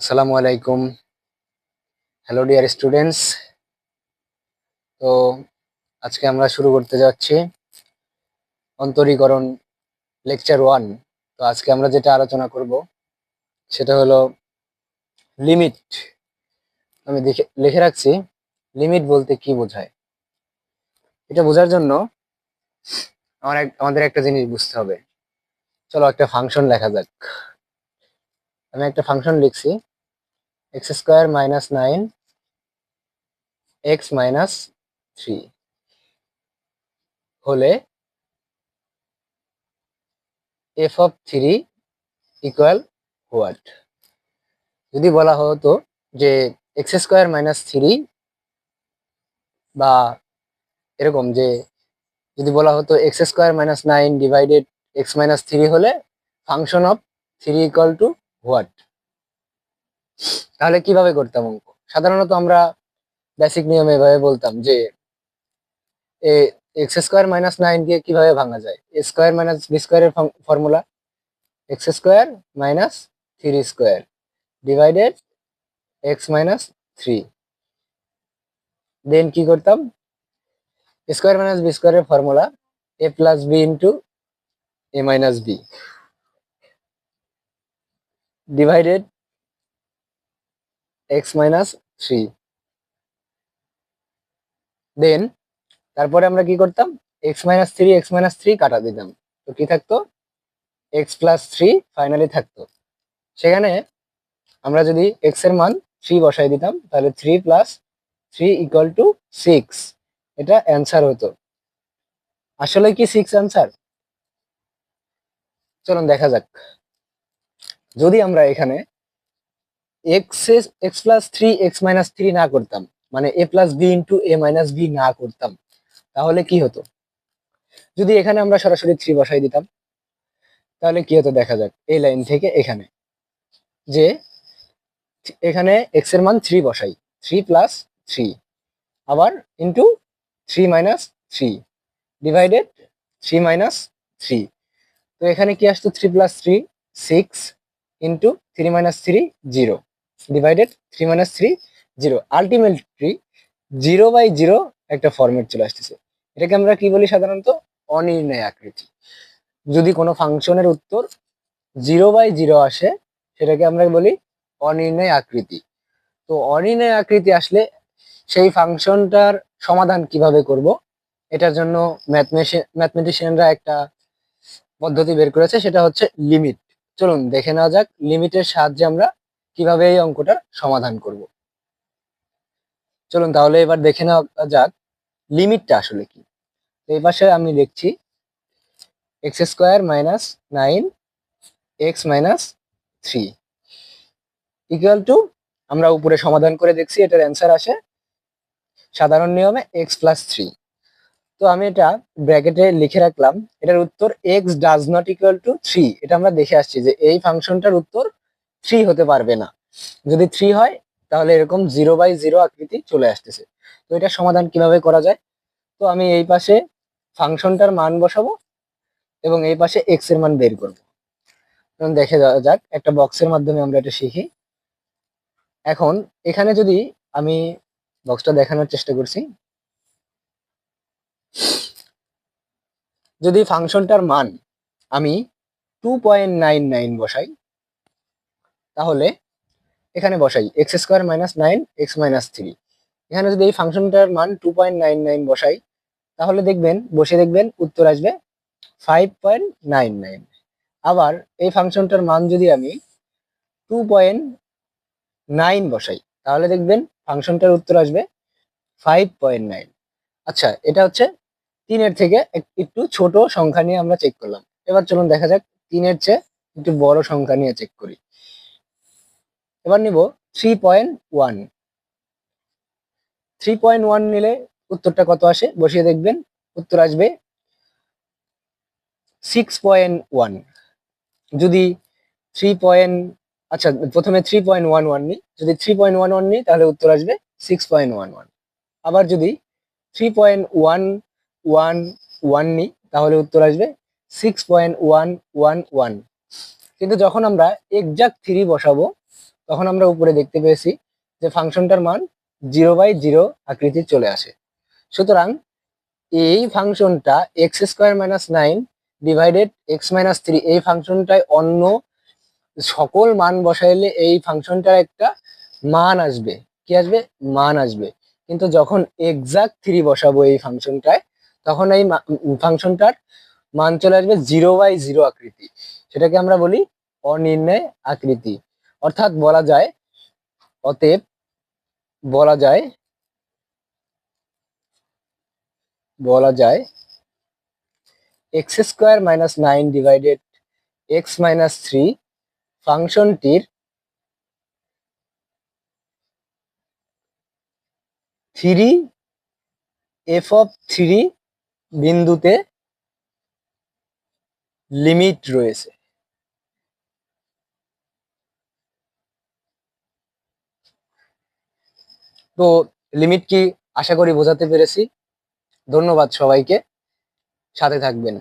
আসসালামু আলাইকুম। Hello dear students তো আজকে আমরা শুরু করতে যাচ্ছি অন্তরীকরণ লেকচার ওয়ান তো আজকে আমরা যেটা আলোচনা করব সেটা হলো লিমিট আমি দেখে, লিখে রাখছি লিমিট বলতে কি বোঝায়? এটা বোঝার জন্য আমার আমাদের একটা জিনিস বুঝতে হবে। চলো একটা ফাংশন লেখা যাক। আমি একটা ফাংশন লিখছি x square minus nine x minus three হলে f of three equal what যদি বলা হতো যে এক্স স্কোয়ার মাইনাস থ্রি বা এরকম যে যদি বলা হতো x square minus nine divided x minus three হলে function of three equal to what তাহলে কীভাবে করতাম অঙ্ক? সাধারণত আমরা বেসিক নিয়মে এভাবে বলতাম যে, এ এক্স স্কোয়ার মাইনাস নাইন দিয়ে কীভাবে ভাঙা যায়? এ স্কোয়ার মাইনাস বি স্কোয়ারের formula x square minus three square divided x minus three then কি করতাম? স্কোয়ার মাইনাস বি স্কোয়ারের formula A plus B into A minus B divided x minus three then তারপরে আমরা কি করতাম? X minus three x minus three কাটা দিতাম। তো কি থাকতো? এক্স প্লাস থ্রি ফাইনালি থাকতো। সেখানে আমরা যদি এক্সের মান থ্রি বসাই দিতাম, তাহলে three plus three equal to six এটা অ্যান্সার হতো। আসলে কি সিক্স অ্যান্সার চলুন দেখা যাক। যদি আমরা এখানে x x plus three x minus three না করতাম মানে A plus B into A minus B না করতাম, তাহলে কি হতো? যদি এখানে আমরা সরাসরি থ্রি বসাই দিতাম, তাহলে কি হতো দেখা যাক, এই লাইন থেকে এখানে, যে এখানে এক্সের মান থ্রি বসাই থ্রি প্লাস থ্রি আবার into three minus three divided three minus three তো এখানে কি আসতো three plus three six into three minus three zero divided three minus three zero ultimately zero by zero একটা ফর্মেট চলে আসতেছে। এটাকে আমরা কি বলি সাধারণত? অনির্ণয় আকৃতি। যদি কোনো ফাংশনের উত্তর জিরো বাই জিরো আসে, সেটাকে আমরা বলি অনির্ণয় আকৃতি। তো অনির্ণয় আকৃতি আসলে সেই ফাংশনটার সমাধান কীভাবে করব? এটার জন্য ম্যাথমেটিশিয়ানরা একটা পদ্ধতি বের করেছে, সেটা হচ্ছে লিমিট চলুন দেখে নেওয়া যাক লিমিটের সাহায্যে আমরা কীভাবে এই অঙ্কটার সমাধান করব। চলুন তাহলে এবার দেখে নেওয়া যাক লিমিটটা আসলে কি। এই পাশে আমি লিখছি x square minus nine, x minus three. Equal to আমরা উপরে সমাধান করে দেখছি, এটার অ্যান্সার আসে সাধারণ নিয়মে এক্স প্লাস থ্রি। তো আমি এটা ব্র্যাকেটে লিখে রাখলাম। এটার উত্তর x does not equal to three এটা আমরা দেখে আসছি যে এই ফাংশনটার উত্তর থ্রি হতে পারবে না। যদি থ্রি হয়, তাহলে এরকম জিরো বাই জিরো আকৃতি চলে আসতেছে। তো এটা সমাধান কীভাবে করা যায়? তো আমি এই পাশে ফাংশনটার মান বসাবো এবং এই পাশে এক্সের মান বের করব। দেখে যাক, একটা বক্সের মাধ্যমে আমরা এটা শিখি। এখন এখানে যদি আমি বক্সটা দেখানোর চেষ্টা করছি যদি ফাংশনটার মান আমি টু পয়েন্ট নাইন নাইন বসাই, তাহলে এখানে বসাই x square minus nine x minus three এখানে যদি এই ফাংশনটার মান টু পয়েন্ট নাইন নাইন বসাই, তাহলে দেখবেন, বসে দেখবেন উত্তর আসবে ফাইভ পয়েন্ট নাইন নাইন আবার এই ফাংশনটার মান যদি আমি টু পয়েন্ট নাইন বসাই, তাহলে দেখবেন ফাংশনটার উত্তর আসবে ফাইভ পয়েন্ট নাইন আচ্ছা এটা হচ্ছে তিনের থেকে এক- একটু ছোট সংখ্যা নিয়ে আমরা চেক করলাম। এবার চলুন দেখা যাক তিনের চেয়ে একটু বড় সংখ্যা নিয়ে চেক করি। এবার নিব three point one three point one নিলে উত্তরটা কত আসে? বসিয়ে দেখবেন, উত্তর আসবে সিক্স পয়েন্ট ওয়ান যদি থ্রি পয়েন্ট আচ্ছা প্রথমে থ্রি পয়েন্ট ওয়ান ওয়ান নিই। যদি থ্রি পয়েন্ট ওয়ান ওয়ান নিই, তাহলে উত্তর আসবে সিক্স পয়েন্ট ওয়ান ওয়ান আবার যদি three point one one one নিই তাহলে উত্তর আসবে six point one one one কিন্তু যখন আমরা এক্সাক্ট থ্রি বসাবো, তখন আমরা উপরে দেখতে পেয়েছি যে ফাংশনটার মান জিরো বাই জিরো আকৃতি চলে আসে। সুতরাং এই ফাংশনটা x square minus nine divided x minus three এই ফাংশনটায় অন্য সকল মান বসাইলে এই ফাংশনটার একটা মান আসবে। কি আসবে? মান আসবে। কিন্তু যখন এক্সাক্ট থ্রি বসাবো এই ফাংশনটায় তখন এই ফাংশনটার মান চলে আসবে জিরো বাই জিরো আকৃতি। সেটাকে আমরা বলি অনির্ণয় আকৃতি। অর্থাৎ বলা যায়, অতএব বলা যায় বলা যায় x square minus nine divided x minus three ফাংশনটির থ্রি এফ অফ থ্রি বিন্দুতে লিমিট রয়েছে। তো লিমিট কি? আশা করি বোঝাতে পেরেছি। ধন্যবাদ সবাইকে। সাথে থাকবেন।